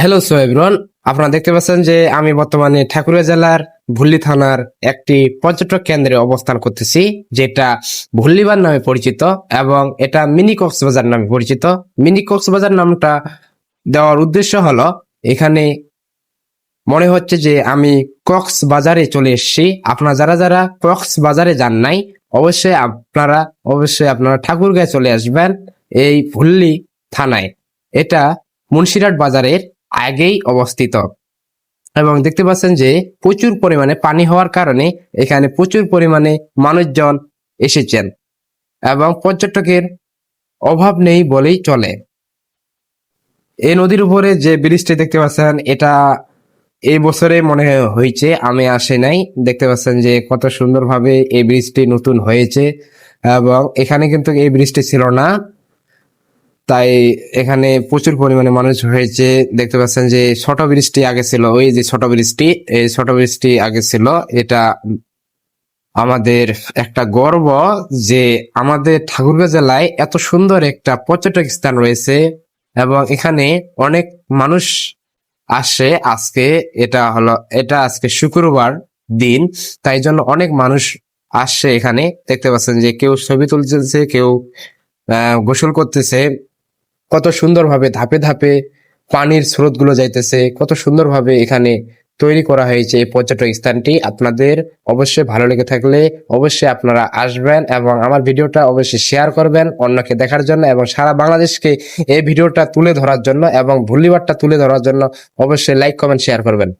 Hello so everyone আপনারা দেখতে পাচ্ছেন যে আমি বর্তমানে ঠাকুরিয়া জেলার ভুল্লি থানার একটি পর্যটক কেন্দ্রে অবস্থান করতেছি, যেটা ভুল্লিবান নামে পরিচিত এবং এটা মিনি কক্সবাজার নামে পরিচিত। মিনি কক্সবাজার নামটা দেওয়ার উদ্দেশ্য হলো, এখানে মনে হচ্ছে যে আমি কক্স বাজারে চলে এসেছি। আপনারা যারা যারা কক্স বাজারে যান নাই, অবশ্যই আপনারা অবশ্যই আপনারা ঠাকুরগাঁয় চলে আসবেন এই ভুল্লি থানায়। এটা মুন্সিরহাট বাজারের আগেই অবস্থিত। এবং দেখতে পাচ্ছেন যে প্রচুর পরিমাণে পানি হওয়ার কারণে এখানে প্রচুর পরিমাণে মানুষজন এসেছেন এবং পর্যটকের অভাব নেই বলেই চলে। এই নদীর উপরে যে ব্রিজটি দেখতে পাচ্ছেন, এটা এই বছরে মনে হয়েছে, আমি আসে নাই। দেখতে পাচ্ছেন যে কত সুন্দরভাবে এই ব্রিজটি নতুন হয়েছে এবং এখানে কিন্তু এই ব্রিজটি ছিল না। তাই এখানে প্রচুর পরিমাণে মানুষ হয়েছে। দেখতে পাচ্ছেন যে ছোট ব্রিজটি আগে ছিল, ওই যে ছোট ব্রিজটি এই ছোট ব্রিজটি আগে ছিল। এটা আমাদের একটা গর্ব যে আমাদের ঠাকুরগাঁও জেলায় এত সুন্দর একটা পর্যটক স্থান রয়েছে এবং এখানে অনেক মানুষ আসে আজকে। এটা হলো, এটা আজকে শুক্রবার দিন, তাই জন্য অনেক মানুষ আসছে এখানে। দেখতে পাচ্ছেন যে কেউ ছবি তুলতেছে, কেউ গোসল করতেছে। কত সুন্দরভাবে ধাপে ধাপে পানির স্রোতগুলো যাইতেছে, কত সুন্দরভাবে এখানে তৈরি করা হয়েছে এই পর্যটক স্থানটি। আপনাদের অবশ্যই ভালো লেগে থাকলে অবশ্যই আপনারা আসবেন এবং আমার ভিডিওটা অবশ্যই শেয়ার করবেন অন্যকে দেখার জন্য এবং সারা বাংলাদেশকে এই ভিডিওটা তুলে ধরার জন্য এবং ভুলিবারটা তুলে ধরার জন্য অবশ্যই লাইক কমেন্ট শেয়ার করবেন।